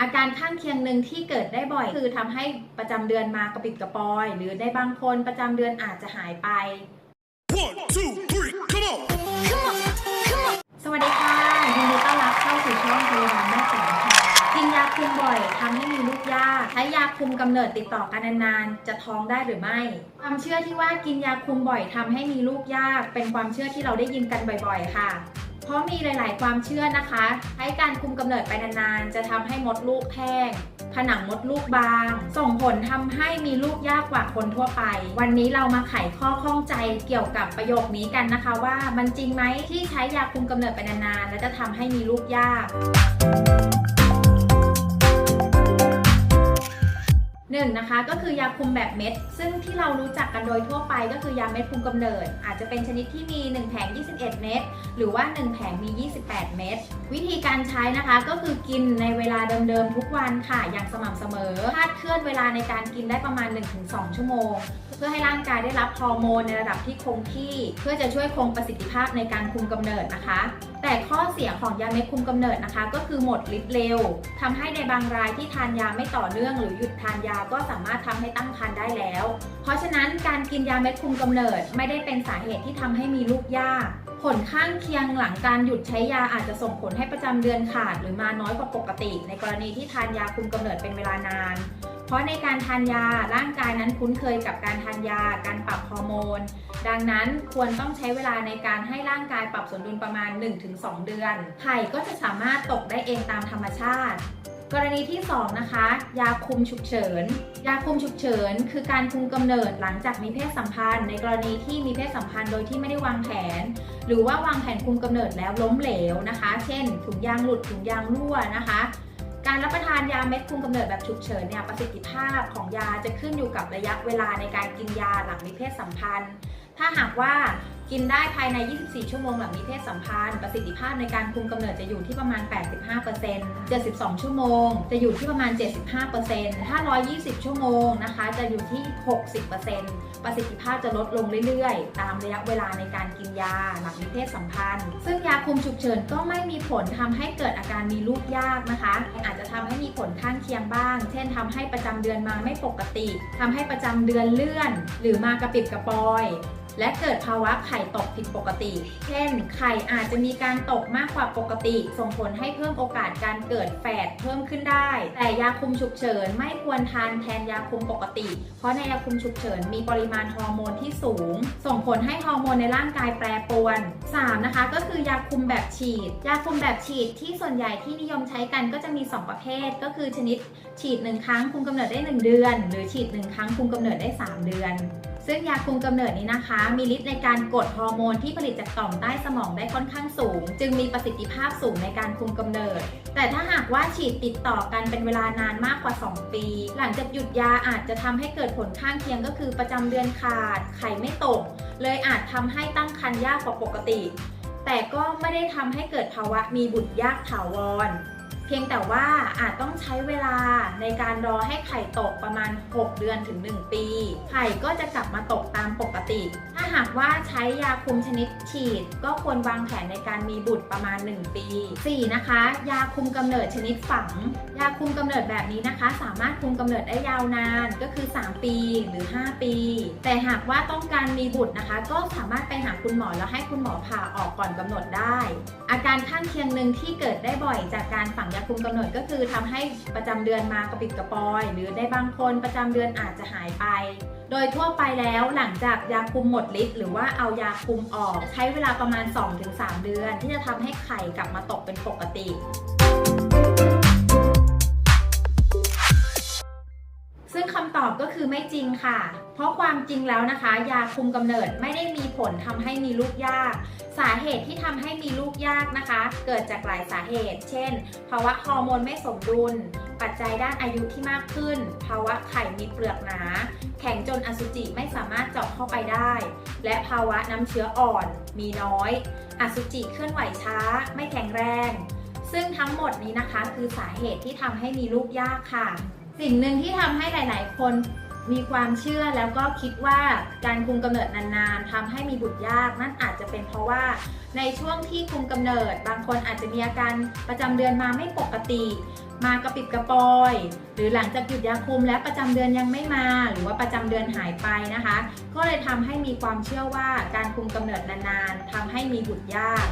อาการข้างเคียงหนึ่งที่เกิดได้บ่อย คือทำให้ประจำเดือนมากระปิดกระปอย หรือในบางคนประจำเดือนอาจจะหายไป One, two, three, come on! สวัสดีค่ะยินดีต้อนรับเข้าสู่ช่องพยาบาลแม่แสงค่ะกินยาคุมบ่อยทำให้มีลูกยากใช้ยาคุมกำเนิดติดต่อกันนานๆจะท้องได้หรือไม่ ความเชื่อที่ว่ากินยาคุมบ่อยทำให้มีลูกยาก เป็นความเชื่อที่เราได้ยินกันบ่อย ๆ ค่ะ เพราะมีหลาย ๆ ความเชื่อนะคะใช้การคุมกำเนิดไปนาน ๆ จะทำให้มดลูกแห้งผนังมดลูกบาง ส่งผลทำให้มีลูกยากกว่าคนทั่วไป วันนี้เรามาไขข้อข้องใจเกี่ยวกับประโยคนี้กันนะคะว่ามันจริงไหมที่ใช้ยาคุมกำเนิดไปนานๆและจะทำให้มีลูกยาก หนึ่งนะคะก็คือยาคุมแบบเม็ด ซึ่งที่เรารู้จักกันโดยทั่วไปก็คือยาเม็ดคุมกำเนิด อาจจะเป็นชนิดที่มี 1 แผง 21 เม็ดหรือว่า 1 แผงมี 28 เม็ดวิธีการใช้นะคะก็คือกินในเวลาเดิมๆทุกวันค่ะ อย่างสม่ำเสมอคาดเคลื่อนเวลาในการกินได้ประมาณ 1-2 ชั่วโมง เพื่อให้ร่างกายได้รับฮอร์โมนในระดับที่คงที่ เพื่อจะช่วยคงประสิทธิภาพในการคุมกำเนิดนะคะ แต่ข้อเสียของยาเม็ดคุมกำเนิดนะคะ ก็คือหมดฤทธิ์เร็วทำให้ในบางรายที่ทานยาไม่ต่อเนื่อง หรือหยุดทานยาก็สามารถทำให้ตั้งครรภ์ได้แล้ว เพราะฉะนั้นการกินยาเม็ดคุมกำเนิดไม่ได้เป็นสาเหตุที่ทำให้มีลูกยากผลข้างเคียงหลังการหยุดใช้ยาอาจจะส่งผลให้ประจำเดือนขาด หรือมาน้อยกว่าปกติ ในกรณีที่ทานยาคุมกำเนิดเป็นเวลานาน เพราะในการทานยาร่างกายนั้นคุ้นเคยกับการทานยา การปรับฮอร์โมน ดังนั้นควรต้องใช้เวลาในการให้ร่างกายปรับสมดุลประมาณ 1-2 เดือนไข่ก็จะสามารถตกได้เองตามธรรมชาติกรณีที่ 2 นะคะ ยาคุมฉุกเฉิน ยาคุมฉุกเฉิน คือการคุมกำเนิดหลังจากมีเพศสัมพันธ์ ในกรณีที่มีเพศสัมพันธ์โดยที่ไม่ได้วางแผน หรือว่าวางแผนคุมกำเนิดแล้วล้มเหลวนะคะ เช่นถุงยางหลุดถุงยางรั่วนะคะ การรับประทานยาเม็ดคุมกำเนิดแบบฉุกเฉินเนี่ยประสิทธิภาพของยาจะขึ้นอยู่กับระยะเวลาในการกินยาหลังมีเพศสัมพันธ์ ถ้าหากว่า กินได้ภายใน 24 ชั่วโมงหลังมีเพศสัมพันธ์ ประสิทธิภาพในการคุมกำเนิดจะอยู่ที่ประมาณ 85% 72 ชั่วโมง จะอยู่ที่ประมาณ 75%ถ้า 120 ชั่วโมงนะคะ จะอยู่ที่ 60%ประสิทธิภาพจะลดลงเรื่อยๆ ตามระยะเวลาในการกินยาหลังมีเพศสัมพันธ์ ซึ่งยาคุมฉุกเฉินก็ไม่มีผลทำให้เกิดอาการมีลูกยากนะคะ อาจจะทำให้มีผลข้างเคียงบ้าง เช่นทำให้ประจำเดือนมาไม่ปกติทำให้ประจำเดือนเลื่อน หรือมากระปิดกระปอย และเกิดภาวะไข่ตกผิดปกติ เช่น ไข่อาจจะมีการตกมากกว่าปกติ ส่งผลให้เพิ่มโอกาสการเกิดแฝดเพิ่มขึ้นได้ แต่ยาคุมฉุกเฉินไม่ควรทานแทนยาคุมปกติ เพราะในยาคุมฉุกเฉินมีปริมาณฮอร์โมนที่สูง ส่งผลให้ฮอร์โมนในร่างกายแปรปรวน 3. นะคะ ก็คือยาคุมแบบฉีด ยาคุมแบบฉีดที่ส่วนใหญ่ที่นิยมใช้กันก็จะมี 2 ประเภท ก็คือชนิดฉีด 1 ครั้งคุมกำเนิดได้ 1 เดือน หรือฉีด 1 ครั้งคุมกำเนิดได้ 3 เดือน ซึ่งยาคุมกำเนิดนี้นะคะ มีฤทธิ์ในการกดฮอร์โมนที่ผลิตจากต่อมใต้สมองได้ค่อนข้างสูง จึงมีประสิทธิภาพสูงในการคุมกำเนิด แต่ถ้าหากว่าฉีดติดต่อกันเป็นเวลานานมากกว่า 2 ปี หลังจากหยุดยาอาจจะทำให้เกิดผลข้างเคียงก็คือประจำเดือนขาด ไข่ไม่ตก เลยอาจทำให้ตั้งครรภ์ยากกว่าปกติ แต่ก็ไม่ได้ทำให้เกิดภาวะมีบุตรยากถาวร เพียงแต่ว่าอาจต้องใช้เวลาในการรอให้ไข่ตกประมาณ 6 เดือนถึง 1 ปี ไข่ก็จะกลับมาตกตามปกติ ถ้าหากว่าใช้ยาคุมชนิดฉีด ก็ควรวางแผนในการมีบุตรประมาณ 1 ปี 4. นะคะ ยาคุมกำเนิดชนิดฝัง ยาคุมกำเนิดแบบนี้นะคะ สามารถคุมกำเนิดได้ยาวนานก็คือ 3 ปีหรือ 5 ปี แต่หากว่าต้องการมีบุตรนะคะ ก็สามารถไปหาคุณหมอแล้วให้คุณหมอผ่าออกก่อนกำหนดได้ อาการข้างเคียงหนึ่งที่เกิดได้บ่อยจากการฝังยาคุมกำเนิดก็คือทำให้ประจำเดือนมากระปิดกระปอย หรือในบางคนประจำเดือนอาจจะหายไป โดยทั่วไปแล้วหลังจากยาคุมหมดฤทธิ์หรือว่าเอายาคุมออก ใช้เวลาประมาณ 2-3 เดือน ที่จะทำให้ไข่กลับมาตกเป็นปกติ อบก็คือไม่จริงค่ะ เพราะความจริงแล้วนะคะ ยาคุมกำเนิดไม่ได้มีผลทำให้มีลูกยาก สาเหตุที่ทำให้มีลูกยากนะคะ เกิดจากหลายสาเหตุ เช่น ภาวะฮอร์โมนไม่สมดุล ปัจจัยด้านอายุที่มากขึ้น ภาวะไข่มีเปลือกหนา แข็งจนอสุจิไม่สามารถเจาะเข้าไปได้ และภาวะน้ำเชื้ออ่อน มีน้อย อสุจิเคลื่อนไหวช้า ไม่แข็งแรง ซึ่งทั้งหมดนี้นะคะ คือสาเหตุที่ทำให้มีลูกยากค่ะ สิ่งหนึ่งที่ทำให้หลาย ๆ คนมีความเชื่อแล้วก็คิดว่าการคุมกำเนิดนานๆทำให้มีบุตรยากนั่นอาจจะเป็นเพราะว่า ในช่วงที่คุมกำเนิด บางคนอาจจะมีอาการประจำเดือนมาไม่ปกติ มากระปิดกระปอย หรือหลังจากหยุดยาคุมและประจำเดือนยังไม่มา หรือว่าประจำเดือนหายไปนะคะ ก็เลยทำให้มีความเชื่อว่าการคุมกำเนิดนานๆทำให้มีบุตรยาก